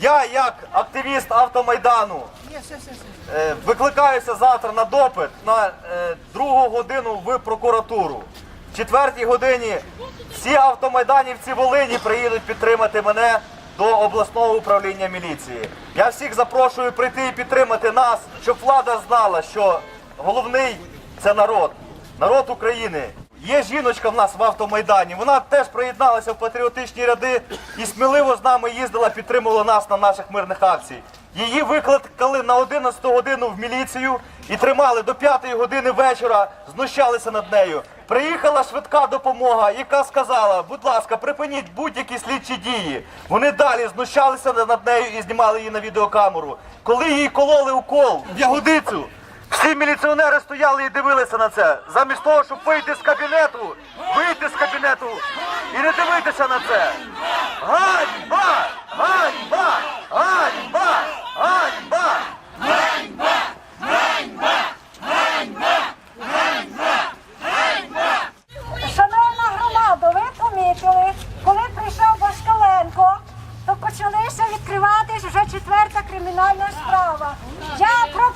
Я, як активіст автомайдану, е, викликаюся завтра на допит на е, другу годину в прокуратуру. В четвертій годині всі автомайданівці Волині приїдуть підтримати мене до обласного управління міліції. Я всіх запрошую прийти і підтримати нас, щоб влада знала, що головний це народ, народ України. Є жіночка в нас в автомайдані. Вона теж приєдналася в патріотичні ряди і сміливо з нами їздила, підтримувала нас на наших мирних акціях. Її викликали на 11 годину в міліцію і тримали до 5 години вечора, знущалися над нею. Приїхала швидка допомога, яка сказала, будь ласка, припиніть будь-які слідчі дії. Вони далі знущалися над нею і знімали її на відеокамеру. Коли їй кололи укол в ягодицю, Міліціонери стояли і дивилися на це. Замість того, щоб вийти з кабінету, вийти з кабінету і не дивитися на це. Ганьба! Ганьба! Ганьба! Ганьба! Ганьба! Ганьба! Ганьба! Ганьба! Ганьба! Шановна громада, ви помітили, коли прийшов Башкаленко, то почалися відкриватись вже четверта кримінальна справа. Я про